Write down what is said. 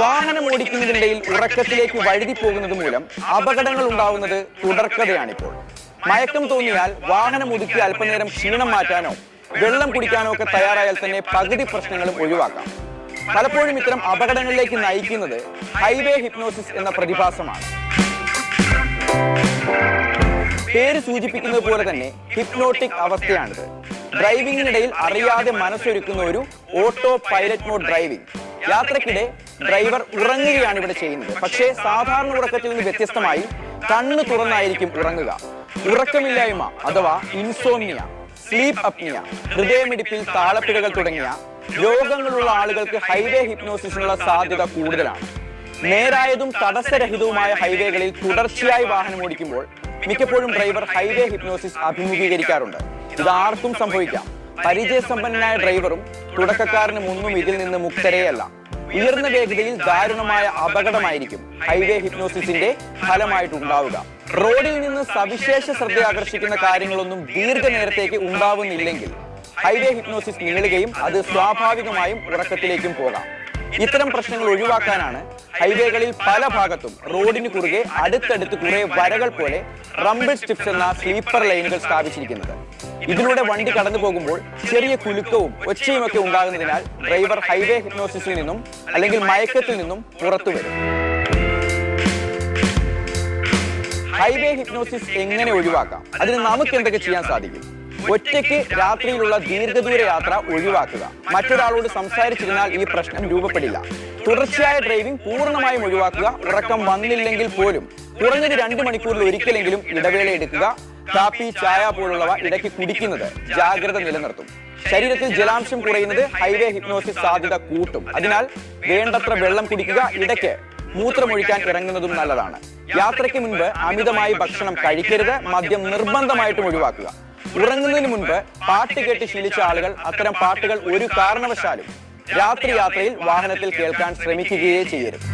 വാഹനം ഓടിക്കുന്നതിനിടയിൽ ഉറക്കത്തിലേക്ക് വഴുതി പോകുന്നത് മൂലം അപകടങ്ങൾ ഉണ്ടാവുന്നത് തുടർക്കഥയാണിപ്പോൾ. മയക്കം തോന്നിയാൽ വാഹനം ഒതുക്കി അല്പനേരം ക്ഷീണം മാറ്റാനോ വെള്ളം കുടിക്കാനോ ഒക്കെ തയ്യാറായാൽ തന്നെ പകുതി പ്രശ്നങ്ങളും ഒഴിവാക്കാം. പലപ്പോഴും ഇത്തരം അപകടങ്ങളിലേക്ക് നയിക്കുന്നത് ഹൈവേ ഹിപ്നോസിസ് എന്ന പ്രതിഭാസമാണ്. പേര് സൂചിപ്പിക്കുന്നത് പോലെ തന്നെ ഹിപ്നോട്ടിക് അവസ്ഥയാണിത്. ഡ്രൈവിംഗിനിടയിൽ അറിയാതെ മനസ്സൊരുക്കുന്ന ഒരു ഓട്ടോ പൈലറ്റ് മോഡ് ഡ്രൈവിംഗ്. യാത്രക്കിടെ ഡ്രൈവർ ഉറങ്ങുകയാണ് ഇവിടെ ചെയ്യുന്നത്. പക്ഷേ സാധാരണ ഉറക്കത്തിൽ നിന്ന് വ്യത്യസ്തമായി കണ്ണ് തുറന്നായിരിക്കും ഉറങ്ങുക. ഉറക്കമില്ലായ്മ അഥവാ ഇൻസോമിയ സ്ലീപ്പ് അപ്നിയ ഹൃദയമിടിപ്പിൽ താളപ്പിഴകൾ തുടങ്ങിയ രോഗങ്ങളുള്ള ആളുകൾക്ക് ഹൈവേ ഹിപ്നോസിസിനുള്ള സാധ്യത കൂടുതലാണ്. നേരായതും തടസ്സരഹിതവുമായ ഹൈവേകളിൽ തുടർച്ചയായി വാഹനം ഓടിക്കുമ്പോൾ മിക്കപ്പോഴും ഡ്രൈവർ ഹൈവേ ഹിപ്നോസിസ് അഭിമുഖീകരിക്കാറുണ്ട്. ഇത് ആർക്കും സംഭവിക്കാം. പരിചയസമ്പന്നനായ ഡ്രൈവറും തുടക്കക്കാരനും ഒന്നും ഇതിൽ നിന്ന് മുക്തരേയല്ല. ഉയർന്ന വേഗതയിൽ ദാരുണമായ അപകടമായിരിക്കും ഹൈവേ ഹിപ്നോസിസിന്റെ ഫലമായിട്ടുണ്ടാവുക. റോഡിൽ നിന്ന് സവിശേഷ ശ്രദ്ധ ആകർഷിക്കുന്ന കാര്യങ്ങളൊന്നും ദീർഘനേരത്തേക്ക് ഉണ്ടാവുന്നില്ലെങ്കിൽ ഹൈവേ ഹിപ്നോസിസ് നീളുകയും അത് സ്വാഭാവികമായും ഉറക്കത്തിലേക്കും പോകാം. ഇത്തരം പ്രശ്നങ്ങൾ ഒഴിവാക്കാനാണ് ഹൈവേകളിൽ പല ഭാഗത്തും റോഡിന് കുറുകെ അടുത്തടുത്ത് കുറെ വരകൾ പോലെ റംബിൾ സ്റ്റിപ്സ് എന്ന സ്ലീപ്പർ ലൈനുകൾ സ്ഥാപിച്ചിരിക്കുന്നത്. ഇതിലൂടെ വണ്ടി കടന്നു പോകുമ്പോൾ ചെറിയ കുലുക്കവും ഒച്ചയും ഒക്കെ ഉണ്ടാകുന്നതിനാൽ ഡ്രൈവർ ഹൈവേ ഹിപ്നോസിസിൽ നിന്നും അല്ലെങ്കിൽ മയക്കത്തിൽ നിന്നും പുറത്തു വരും. ഹൈവേ ഹിപ്നോസിസ് എങ്ങനെ ഒഴിവാക്കാം? അതിന് നമുക്ക് എന്തൊക്കെ ചെയ്യാൻ സാധിക്കും? ഒറ്റയ്ക്ക് രാത്രിയിലുള്ള ദീർഘദൂര യാത്ര ഒഴിവാക്കുക. മറ്റൊരാളോട് സംസാരിച്ചിരുന്നാൽ ഈ പ്രശ്നം രൂപപ്പെടില്ല. തുടർച്ചയായ ഡ്രൈവിംഗ് പൂർണമായും ഒഴിവാക്കുക. ഉറക്കം വന്നില്ലെങ്കിൽ പോലും കുറഞ്ഞത് രണ്ട് മണിക്കൂറിൽ ഒരിക്കലെങ്കിലും ഇടവേള എടുക്കുക. കാപ്പി ചായ പോലുള്ളവ ഇടയ്ക്ക് കുടിക്കുന്നത് ജാഗ്രത നിലനിർത്തും. ശരീരത്തിൽ ജലാംശം കുറയുന്നത് ഹൈവേ ഹിപ്നോസിസ് സാധ്യത കൂട്ടും. അതിനാൽ വേണ്ടത്ര വെള്ളം കുടിക്കുക ഇടയ്ക്ക്. മൂത്രമൊഴിക്കാൻ ഇറങ്ങുന്നതും നല്ലതാണ്. യാത്രയ്ക്ക് മുൻപ് അമിതമായി ഭക്ഷണം കഴിക്കരുത് മദ്യം നിർബന്ധമായിട്ടും ഒഴിവാക്കുക. ഉറങ്ങുന്നതിന് മുൻപ് പാട്ട് കേട്ട് ശീലിച്ച ആളുകൾ അത്തരം പാട്ടുകൾ ഒരു കാരണവശാലും രാത്രി യാത്രയിൽ വാഹനത്തിൽ കേൾക്കാൻ ശ്രമിക്കുകയേ ചെയ്യരുത്.